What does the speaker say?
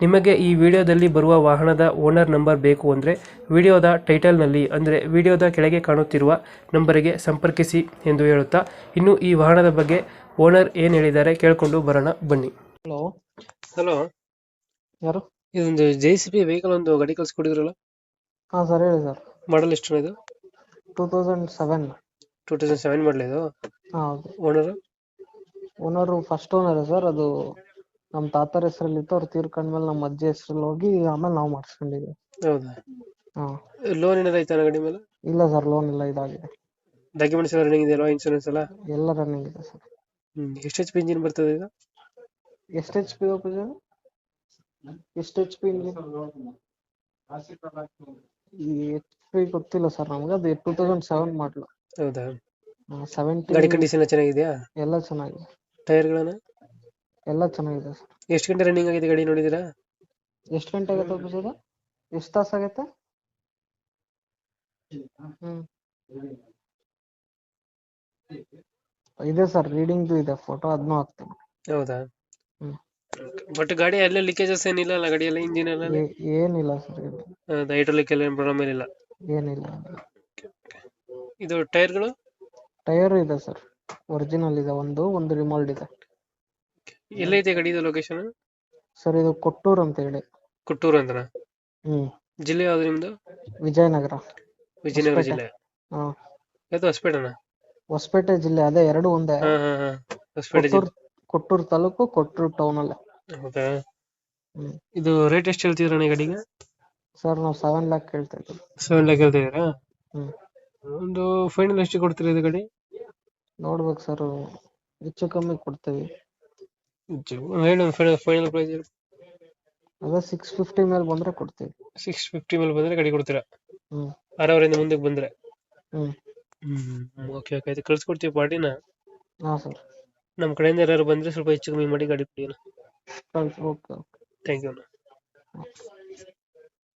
ನಿಮಗೆ ಈ ವಿಡಿಯೋದಲ್ಲಿ ಬರುವ ವಾಹನದ ಓನರ್ ನಂಬರ್ ಬೇಕು ಅಂದರೆ ವಿಡಿಯೋದ ಟೈಟಲ್ನಲ್ಲಿ ಅಂದರೆ ವಿಡಿಯೋದ ಕೆಳಗೆ ಕಾಣುತ್ತಿರುವ ನಂಬರಿಗೆ ಸಂಪರ್ಕಿಸಿ ಎಂದು ಹೇಳುತ್ತಾ ಇನ್ನು ಈ ವಾಹನದ ಬಗ್ಗೆ ಓನರ್ ಏನು ಹೇಳಿದ್ದಾರೆ ಕೇಳಿಕೊಂಡು ಬರೋಣ ಬನ್ನಿ. ಹಲೋ. ಹಲೋ. ಯಾರು? ಇದೊಂದು ಜೆ ಸಿ ಬಿ ವೆಹಿಕಲ್ ಒಂದು ಗಾಡಿ ಕಳಿಸ್ಕೊಡಿದ್ರಲ್ಲ? ಹಾಂ ಸರ್ ಹೇಳಿ ಸರ್. ಮಾಡಲ್ ಎಷ್ಟು ಇದು two thousand seven. Two thousand seven ಮಾಡಲಿದ್ದು ಇದು? ಹಾಂ ಹೌದು. Owner owner first owner sir ಅದು ನಮ್ಮ ತಾತರ ಅವ್ರ ಅವ್ರು ತೀರ್ಕೊಂಡ್ಮೇಲೆ ನಮ್ಮ ಅಜ್ಜಿ ಹೆಸರಲ್ಲಿ ಹೋಗಿ ಆಮೇಲೆ ನಾವು ಮಾಡಿಸ್ಕೊಂಡಿದ್ವಿ. ಹೌದಾ? ಹಾಂ. ಲೋನ್ ಏನಾರ ಐತಾ ಗಾಡಿ ಮೇಲೆ? ಇಲ್ಲ ಸರ್ ಲೋನ್ ಇಲ್ಲ ಇದಾಗಿದೆ. ಡಾಕ್ಯುಮೆಂಟ್ಸ್ ಎಲ್ಲ ರನ್ನಿಂಗ್ ಇದೆಯಲ್ಲ ಇನ್ಶೂರೆನ್ಸ್ ಎಲ್ಲ? ಎಲ್ಲ ರನ್ನಿಂಗ್ ಇದೆ ಸರ್. ಹ್ಮ್ ಎಷ್ಟು ಎಚ್ ಪಿ ಇಂಜಿನ್ ಬರ್ತದೆ ಇದು? ಎಷ್ಟು ಎಚ್ ಪಿ ಪೂಜಾ? ಎಷ್ಟು ಎಚ್ ಪಿ ಈ ಎಚ್ ಪಿ ಗೊತ್ತಿಲ್ಲ ಸರ್ ನಮ್ಗೆ ಅದು ಟೂ ತೌಸಂಡ್ ಸೆವೆನ್ ಮಾಡಲು ಹೌದಾ? ಸೆವೆಂಟಿ ಗಾಡಿ ಕಂಡೀಷನ್ ಚೆನ್ನಾಗಿದೆಯಾ? ಎಲ್ಲ ಚೆನ್ನಾಗಿದೆ. ಟೈರ್ಗಳನ್ನ ಎಲ್ಲ ಚೆನ್ನಾಗಿದೆ ಸರ್. ಎಷ್ಟು ಗಂಟೆ ರನ್ನಿಂಗ್ ಆಗಿದೆ ಗಾಡಿ ನೋಡಿದ್ದೀರಾ? ಎಷ್ಟು ಗಂಟೆ ಆಗತ್ತೆ ಪೂಜಾ ಎಷ್ಟು ತಾಸು ಆಗತ್ತೆ? ಹ್ಮ್. ಇದೆ ಸರ್ ರೀಡಿಂಗ್ ಇದೆ ಫೋಟೋ ಅದನ್ನೂ ಹಾಕ್ತೀನಿ. ಹೌದಾ? ಹ್ಮ್. ಬಟ್ ಗಾಡಿ ಅಲ್ಲಿ ಲೀಕೇಜಸ್ ಏನಿಲ್ಲ ಅಲ್ಲ ಗಾಡಿ ಎಲ್ಲ ಇಂಜಿನ್ ಎಲ್ಲ ಏ- ಏನಿಲ್ಲ ಸರ್ ಹೈಡ್ರೋಲಿಕ್ ಎಲ್ಲ ಪ್ರಾಬ್ಲಮ್ ಏನಿಲ್ಲ? ಏನಿಲ್ಲ. ಇದು ಟೈರ್ಗಳು? ಟೈರ್ ಇದೆ ಸರ್ ಒರಿಜಿನಲ್ ಇದೆ ಒಂದು ಒಂದು ರಿಮೋಲ್ಡ್ ಇದೆ ಎಲ್ಲೈತೆ ಗಾಡಿ ಇದು ಲೊಕೇಶನ್ ಸರ್ ಇದು ಕೊಟ್ಟೂರ್ ಅಂತ ಹೇಳಿ. ಕುಟ್ಟೂರು ಅಂತನ ಹ್ಮ್. ಜಿಲ್ಲೆ ಯಾವ್ದು ನಿಮ್ದು? ವಿಜಯನಗರ. ವಿಜಯನಗರ ಹೊಸಪೇಟೆ. ಜಿಲ್ಲೆ. ಹಾ. ಯಾವ್ದು ಹೊಸಪೇಟೆನ? ಹೊಸಪೇಟೆ ಜಿಲ್ಲೆ ಅದೇ ಎರಡು ಒಂದೇ. ಹಾ ಹಾ ಹಾ. ಹೊಸಪೇಟೆ ಕೊಟ್ಟೂರು ಜಿಲ್ಲೆ ಕೊಟ್ಟೂರು ತಾಲೂಕು ಕೊಟ್ಟೂರ್ ಟೌನ್ ಅಲ್ಲೇ. ಹೌದಾ? ಹ್ಮ್. ಇದು ರೇಟ್ ಎಷ್ಟು ಹೇಳ್ತಿದ್ರ ಗಾಡಿಗೆ? ಸರ್ ನಾವು ಸೆವೆನ್ ಲ್ಯಾಕ್ ಕೇಳ್ತಾ ಇದ್ದೀವಿ. ಸೆವೆನ್ ಲ್ಯಾಕ್ ಹೇಳ್ತಿದ್ದೀರಾ ಹ್ಮ್. ಒಂದು ಫೈನಲ್ ಎಷ್ಟು ಕೊಡ್ತೀರಾ ಇದು ಗಾಡಿ? ನೋಡ್ಬೇಕು ಸರ್ ಹೆಚ್ಚು ಕಮ್ಮಿ ಕೊಡ್ತೀವಿ. ಹೇಳಿ ಫೈನಲ್ ಫೈನಲ್ ಪ್ರೈಸ್ ಅದೇ ಸಿಕ್ಸ್ ಫಿಫ್ಟಿ ಮೇಲೆ ಬಂದ್ರೆ ಕೊಡ್ತೀವಿ. ಸಿಕ್ಸ್ ಫಿಫ್ಟಿ ಮೇಲೆ ಬಂದ್ರೆ ಗಾಡಿ ಕೊಡ್ತೀರಾ? ಆರವರಿಂದ ಮುಂದಕ್ಕೆ ಬಂದ್ರೆ? ಹ್ಮ್. ಓಕೆ ಓಕೆ ಆಯ್ತು ಕಳ್ಸ್ಕೊಡ್ತೀವಿ ಪಾರ್ಟಿನ? ಹಾ ಸರ್ ನಮ್ಮ ಕಡೆಯಿಂದ ಯಾರು ಬಂದ್ರೆ ಸ್ವಲ್ಪ ಹೆಚ್ಚು ಕಮ್ಮಿ ಮಾಡಿ ಗಾಡಿ ಕೊಡಿ ಥ್ಯಾಂಕ್ ಯು